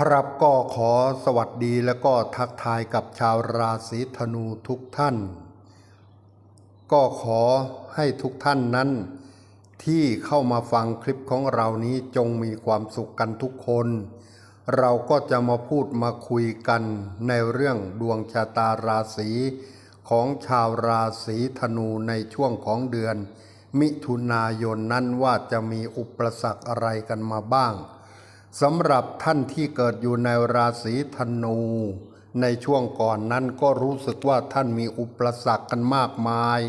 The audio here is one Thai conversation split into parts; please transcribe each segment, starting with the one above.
ครับก็ขอสวัสดีแล้วก็ทักทายกับชาวราศีธนูทุกท่าน ก็ขอให้ทุกท่านนั้น ที่เข้ามาฟังคลิปของเรานี้จงมีความสุขกันทุกคน เราก็จะมาพูดมาคุยกันในเรื่องดวงชะตาราศีของชาวราศีธนูในช่วงของเดือน มิถุนายนนั้นว่าจะมีอุปสรรคอะไรกันมาบ้าง สำหรับท่านที่เกิดอยู่ในราศีธนู ในช่วงก่อนนั้นก็รู้สึกว่าท่านมีอุปสรรคกันมากมาย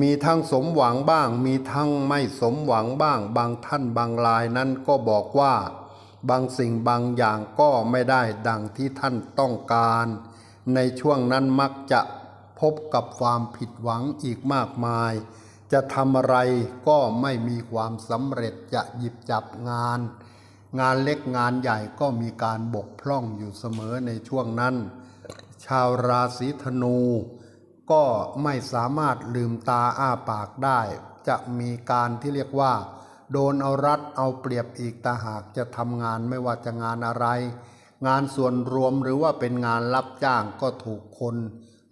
มีทั้งสมหวังบ้าง มีทั้งไม่สมหวังบ้าง บางท่านบางรายนั้นก็บอกว่า บางสิ่งบางอย่างก็ไม่ได้ดังที่ท่านต้องการ ในช่วงนั้นมักจะพบกับความผิดหวังอีกมากมาย จะทำอะไรก็ไม่มีความสำเร็จจะหยิบจับงาน งานเล็กงานใหญ่ก็มีการบกพร่องอยู่เสมอในช่วงนั้น ชาวราศีธนู ก็ไม่สามารถลืมตาอ้าปากได้ จะมีการที่เรียกว่า โดนเอารัดเอาเปรียบอีกตาหากจะทำงานไม่ว่าจะงานอะไร งานส่วนรวมหรือว่าเป็นงานรับจ้างก็ถูกคน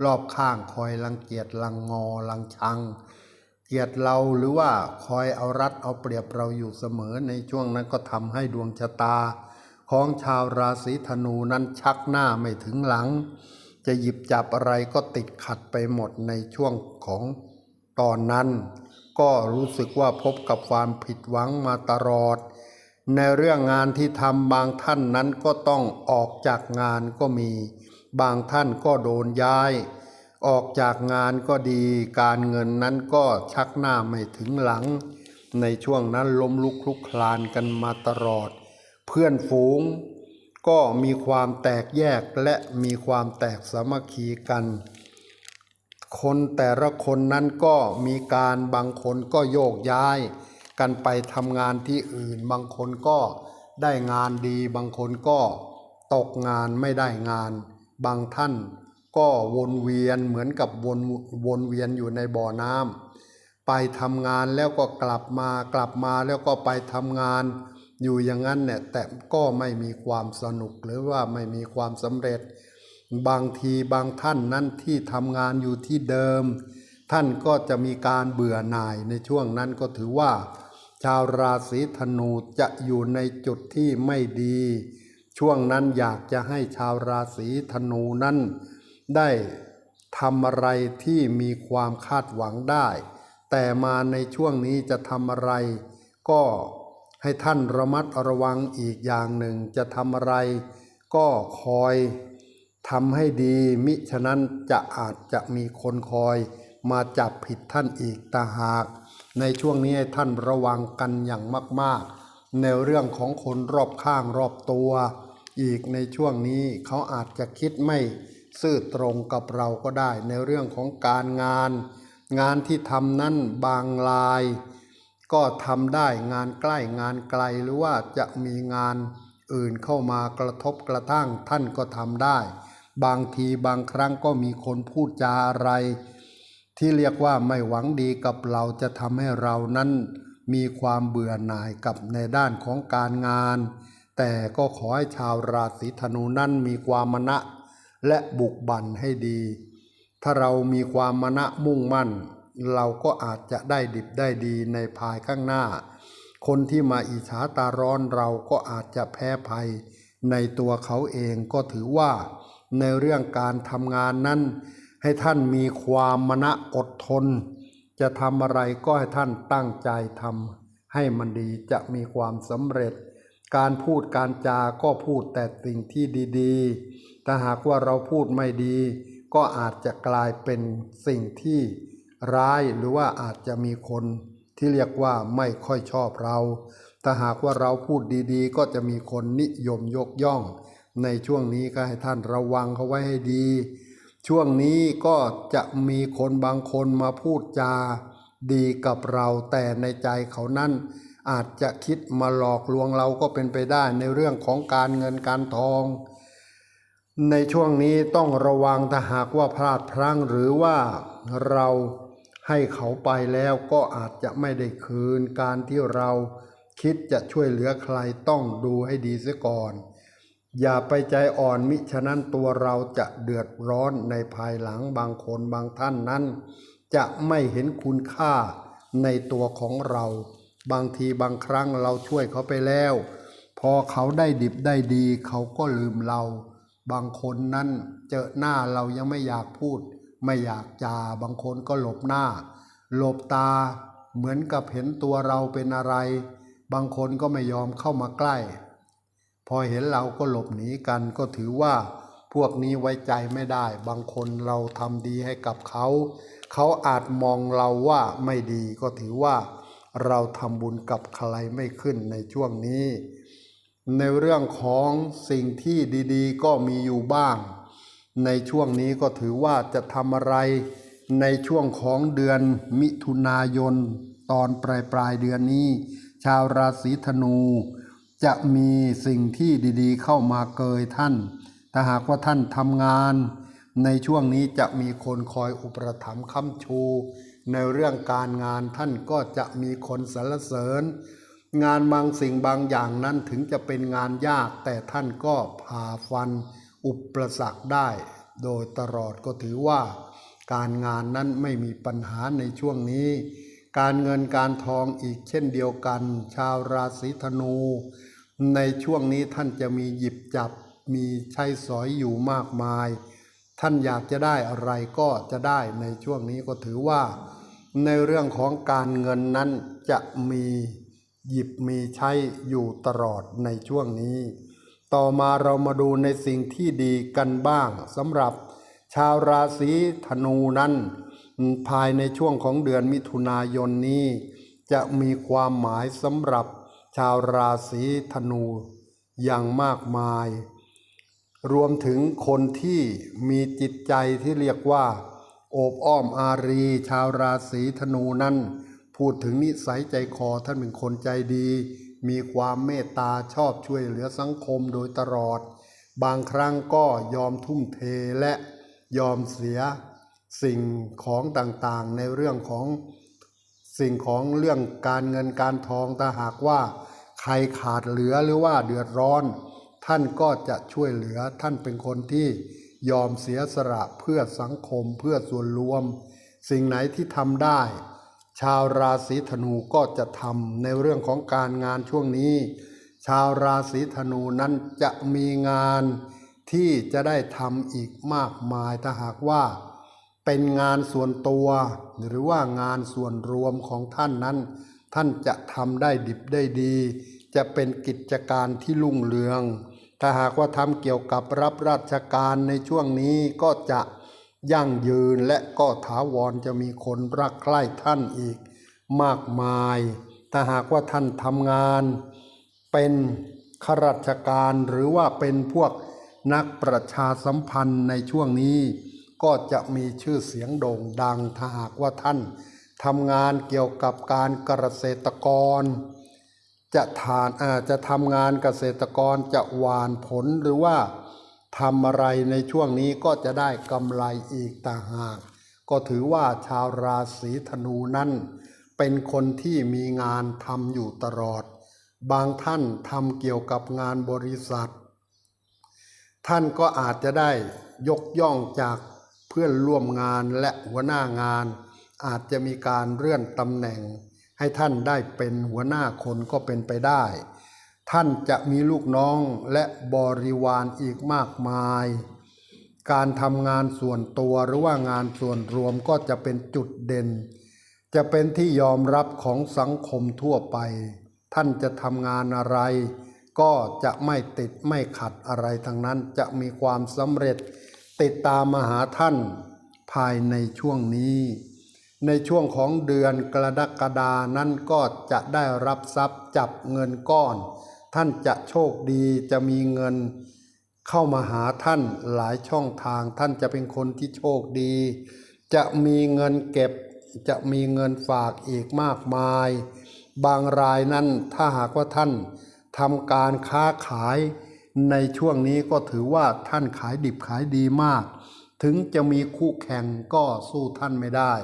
รอบข้างคอยรังเกียจรังงอรังชัง เกียดเราหรือว่าคอยเอารัดเอาเปรียบเราอยู่เสมอในช่วงนั้นก็ทำให้ดวงชะตา ของชาวราศีธนูนั้นชักหน้าไม่ถึงหลัง จะหยิบจับอะไรก็ติดขัดไปหมดในช่วงของตอนนั้น ก็รู้สึกว่าพบกับความผิดหวังมาตลอด ในเรื่องงานที่ทำบางท่านนั้นก็ต้องออกจากงานก็มี บางท่านก็โดนย้าย ออกจากงานก็ดีการเงินนั้นก็ชักหน้าไม่ถึงหลัง ในช่วงนั้นล้มลุกคลุกคลานกันมาตลอด เพื่อนฝูงก็มีความแตกแยกและมีความแตกสามัคคีกัน คนแต่ละคนนั้นก็มีการบางคนก็โยกย้าย กันไปทำงานที่อื่น บางคนก็ได้งานดี บางคนก็ตกงานไม่ได้งาน บางท่าน ก็วนเวียนเหมือนกับวนวนเวียนอยู่ในบ่อน้ำไปทำงานแล้วก็กลับมากลับมาแล้วก็ไปทำงานอยู่อย่างนั้นเนี่ยแต่ก็ไม่มีความสนุกหรือว่าไม่มีความสำเร็จ บางทีบางท่านนั้นที่ทำงานอยู่ที่เดิม ท่านก็จะมีการเบื่อหน่ายในช่วงนั้นก็ถือว่า ชาวราศีธนูจะอยู่ในจุดที่ไม่ดี ช่วงนั้นอยากจะให้ชาวราศีธนูนั้น ได้ทำอะไรที่มีความคาดหวังได้ แต่มาในช่วงนี้จะทำอะไร ก็ให้ท่านระมัดระวังอีกอย่างหนึ่ง จะทำอะไร ก็คอยทำให้ดี มิฉะนั้นจะอาจจะมีคนคอย มาจับผิดท่านอีกตาหาก ในช่วงนี้ให้ท่านระวังกันอย่างมาก ๆ ในเรื่องของคนรอบข้างรอบตัว อีกในช่วงนี้เขาอาจจะคิดไม่ ซื่อตรงกับเราก็ได้ ในเรื่องของการงาน งานที่ทำนั้นบางราย ก็ทำได้งานใกล้งานไกลหรือว่าจะมีงานอื่นเข้ามากระทบกระทั่งท่านก็ทำได้ บางทีบางครั้งก็มีคนพูดจาอะไร ที่เรียกว่าไม่หวังดีกับเราจะทำให้เรานั้น มีความเบื่อหน่ายกับในด้านของการงาน แต่ก็ขอให้ชาวราศีธนูนั้นมีความมณะ และบุกบั่นให้ดี ถ้าเรามีความมณะมุ่งมั่น เราก็อาจจะได้ดิบได้ดีในภายข้างหน้า คนที่มาอิจฉาตาร้อนเราก็อาจจะแพ้ภัย ในตัวเขาเองก็ถือว่า ในเรื่องการทำงานนั้น ให้ท่านมีความมณะอดทน จะทำอะไรก็ให้ท่านตั้งใจทำให้มันดีจะมีความสำเร็จ การพูดการจาก็พูดแต่สิ่งที่ดี ๆ ถ้าหากว่าเราพูดไม่ดี ก็อาจจะกลายเป็นสิ่งที่ร้ายหรือว่าอาจจะมีคนที่เรียกว่าไม่ค่อยชอบเรา ถ้าหากว่าเราพูดดีๆ ก็จะมีคนนิยมยกย่อง ในช่วงนี้ก็ให้ท่านระวังเขาไว้ให้ดี ช่วงนี้ก็จะมีคนบางคนมาพูดจาดีกับเราแต่ในใจเขานั้น อาจจะคิดมาหลอกลวงเราก็เป็นไปได้ในเรื่องของการเงินการทอง ในช่วงนี้ต้องระวังถ้าหากว่าพลาดพลั้งหรือว่าเราให้เขาไปแล้วก็อาจจะไม่ได้คืน การที่เราคิดจะช่วยเหลือใครต้องดูให้ดีเสียก่อน อย่าไปใจอ่อนมิฉะนั้นตัวเราจะเดือดร้อนในภายหลังบางคนบางท่านนั้น จะไม่เห็นคุณค่าในตัวของเรา บางทีบางครั้งเราช่วยเขาไปแล้ว พอเขาได้ดิบได้ดีเขาก็ลืมเรา บางคนนั้นเจอหน้าเรายังไม่อยากพูด ไม่อยากจา บางคนก็หลบหน้า หลบตา เหมือนกับเห็นตัวเราเป็นอะไร บางคนก็ไม่ยอมเข้ามาใกล้ พอเห็นเราก็หลบหนีกันก็ถือว่าพวกนี้ไว้ใจไม่ได้ บางคนเราทำดีให้กับเขา เขาอาจมองเราว่าไม่ดีก็ถือว่า เราทำบุญกับใครไม่ขึ้นในช่วงนี้ ในเรื่องของสิ่งที่ดีๆ ก็มีอยู่บ้าง ในช่วงนี้ก็ถือว่าจะทำอะไรในช่วงของเดือนมิถุนายน ตอนปลายปลายเดือนนี้ ชาวราศีธนู จะมีสิ่งที่ดีๆ เข้ามาเกยท่าน ถ้าหากว่าท่านทำงาน ในช่วงนี้จะมีคนคอยอุปถัมภ์ค้ำชู ในเรื่องการงานท่านก็จะมีคนสรรเสริญ งานบางสิ่งบางอย่างนั้นถึงจะเป็นงานยากแต่ท่านก็ผ่าฟันอุปสรรคได้ โดยตลอดก็ถือว่า การงานนั้นไม่มีปัญหาในช่วงนี้ การเงินการทองอีกเช่นเดียวกัน ชาวราศีธนู ในช่วงนี้ท่านจะมีหยิบจับมีใช้สอยอยู่มากมาย ท่านอยากจะได้อะไรก็จะได้ในช่วงนี้ก็ถือว่า ในเรื่องของการเงินนั้นจะมี หยิบมีใช้อยู่ตลอดในช่วงนี้ ต่อมาเรามาดูในสิ่งที่ดีกันบ้างสำหรับชาวราศีธนูนั้น ภายในช่วงของเดือนมิถุนายนนี้ จะมีความหมายสำหรับชาวราศีธนูอย่างมากมาย รวมถึงคนที่มีจิตใจที่เรียกว่า โอบอ้อมอารี ชาวราศีธนูนั้น พูดถึงนิสัยใจคอท่านเป็นคนใจดี มีความเมตตาชอบช่วยเหลือสังคมโดยตลอด บางครั้งก็ยอมทุ่มเทและยอมเสียสิ่งของต่างๆ ในเรื่องของสิ่งของเรื่องการเงินการทองถ้าหากว่า ใครขาดเหลือหรือว่าเดือดร้อน ท่านก็จะช่วยเหลือท่านเป็นคนที่ยอมเสียสละเพื่อสังคมเพื่อส่วนรวม สิ่งไหนที่ทำได้ ชาวราศีธนูก็จะทำในเรื่องของการงานช่วงนี้ ชาวราศีธนูนั้นจะมีงานที่จะได้ทำอีกมากมายถ้าหากว่า เป็นงานส่วนตัว หรือว่างานส่วนรวมของท่านนั้น ท่านจะทำได้ดิบได้ดี จะเป็นกิจการที่รุ่งเรือง ถ้าหากว่าทำเกี่ยวกับรับราชการในช่วงนี้ก็จะ ยั่งยืนและก็ถาวรจะมีคนรักใคร่ท่านอีกมากมาย ถ้าหากว่าท่านทำงาน เป็นข้าราชการหรือว่าเป็นพวกนักประชาสัมพันธ์ในช่วงนี้ ก็จะมีชื่อเสียงโด่งดัง ถ้าหากว่าท่านทำงานเกี่ยวกับการเกษตรกร จะทานอาจะทำงานเกษตรกรจะหวานผลหรือว่า ทำอะไรในช่วงนี้ก็จะได้กำไรอีกต่างหาก ก็ถือว่าชาวราศีธนูนั้น เป็นคนที่มีงานทำอยู่ตลอด บางท่านทำเกี่ยวกับงานบริษัท ท่านก็อาจจะได้ยกย่องจากเพื่อนร่วมงานและหัวหน้างาน อาจจะมีการเลื่อนตำแหน่ง ให้ท่านได้เป็นหัวหน้าคนก็เป็นไปได้ ท่านจะมีลูกน้องและบริวารอีกมากมาย การทำงานส่วนตัวหรือว่างานส่วนรวมก็จะเป็นจุดเด่น จะเป็นที่ยอมรับของสังคมทั่วไป ท่านจะทำงานอะไร ก็จะไม่ติดไม่ขัดอะไรทั้งนั้นจะมีความสำเร็จติดตามมาหาท่านภายในช่วงนี้ ในช่วงของเดือนกรกฎานั้นก็จะได้รับทรัพย์จับเงินก้อน ท่านจะโชคดีจะมีเงินเข้ามาหาท่านหลายช่องทาง ท่านจะเป็นคนที่โชคดี จะมีเงินเก็บ จะมีเงินฝากอีกมากมาย บางรายนั้นถ้าหากว่าท่านทำการค้าขายในช่วงนี้ก็ถือว่าท่านขายดิบขายดีมาก ถึงจะมีคู่แข่งก็สู้ท่านไม่ได้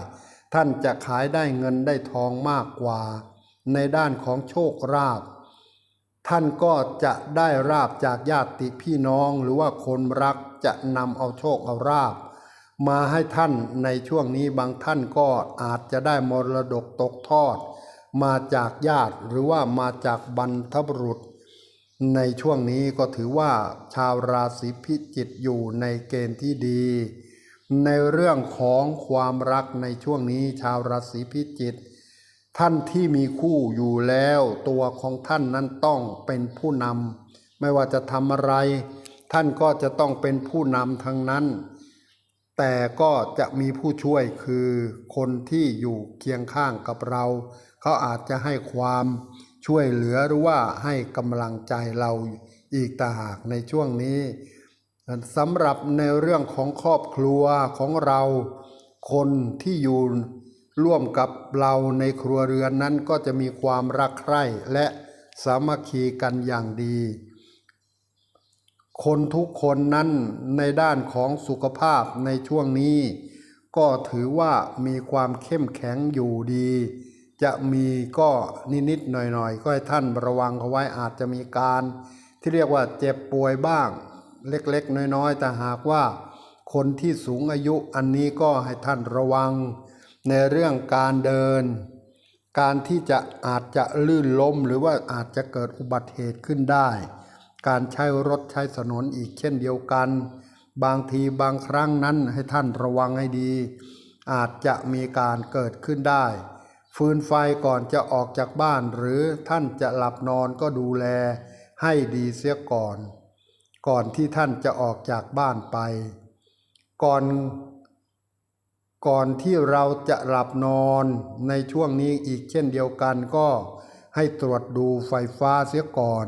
ท่านจะขายได้เงินได้ทองมากกว่า ในด้านของโชคราภ ท่านก็จะได้ราบจากญาติพี่น้องหรือว่าคนรักจะนำเอาโชคเอาราบ มาให้ท่านในช่วงนี้บางท่านก็อาจจะได้มรดกตกทอด มาจากญาติหรือว่ามาจากบรรพบุรุษ ในช่วงนี้ก็ถือว่าชาวราศีพิจิกอยู่ในเกณฑ์ที่ดี ในเรื่องของความรักในช่วงนี้ชาวราศีพิจิก ท่านที่มีคู่อยู่แล้วตัวของท่านนั้นต้องเป็นผู้นำไม่ว่าจะทำอะไร ท่านก็จะต้องเป็นผู้นำทั้งนั้น แต่ก็จะมีผู้ช่วยคือคนที่อยู่เคียงข้างกับเรา เขาอาจจะให้ความช่วยเหลือหรือว่าให้กำลังใจเราอีกต่างหากในช่วงนี้สำหรับในเรื่องของครอบครัวของเรา คนที่อยู่ ร่วมกับเราในครัวเรือนนั้นก็จะมีความรักใคร่และสามัคคีกันอย่างดี คนทุกคนนั้นในด้านของสุขภาพในช่วงนี้ ก็ถือว่ามีความเข้มแข็งอยู่ดี จะมีก็นิดๆหน่อยๆ ก็ให้ท่านระวังเอาไว้อาจจะมีการ ที่เรียกว่าเจ็บป่วยบ้าง เล็กๆ น้อยๆ แต่หากว่า คนที่สูงอายุอันนี้ก็ให้ท่านระวัง ในเรื่องการเดิน การที่จะอาจจะลื่นล้ม หรือว่าอาจจะเกิดอุบัติเหตุขึ้นได้ การใช้รถใช้ถนนอีกเช่นเดียวกัน บางทีบางครั้งนั้นให้ท่านระวังให้ดี อาจจะมีการเกิดขึ้นได้ ฟืนไฟก่อนจะออกจากบ้านหรือท่านจะหลับนอนก็ดูแลให้ดีเสียก่อน ก่อนที่ท่านจะออกจากบ้านไป ก่อน ก่อนที่เราจะหลับนอนในช่วงนี้อีกเช่นเดียวกันก็ให้ตรวจดูไฟฟ้าเสียก่อน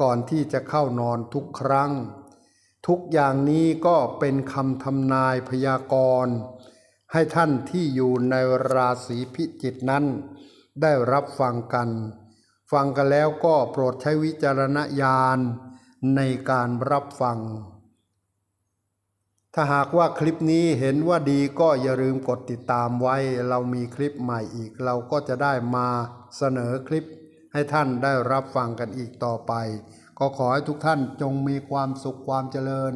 ก่อนที่จะเข้านอนทุกครั้ง ทุกอย่างนี้ก็เป็นคำทำนายพยากรณ์ให้ท่านที่อยู่ในราศีพิจิกนั้น ได้รับฟังกัน ฟังกันแล้วก็โปรดใช้วิจารณญาณในการรับฟัง ถ้าหากว่าคลิปนี้เห็นว่าดีก็อย่าลืมกดติดตามไว้ เรามีคลิปใหม่อีก เราก็จะได้มาเสนอคลิปให้ท่านได้รับฟังกันอีกต่อไป ก็ขอให้ทุกท่านจงมีความสุขความเจริญ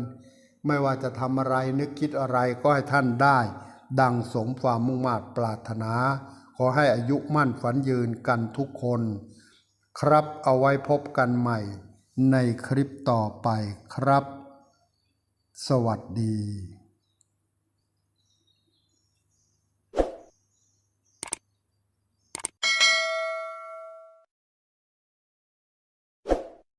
ไม่ว่าจะทำอะไรนึกคิดอะไรก็ให้ท่านได้ ดังสมความมุ่งมา่ปรารถนา ขอให้อายุมั่นฝันยืนกันทุกคน ครับเอาไว้พบกันใหม่ในคลิปต่อไปครับ สวัสดี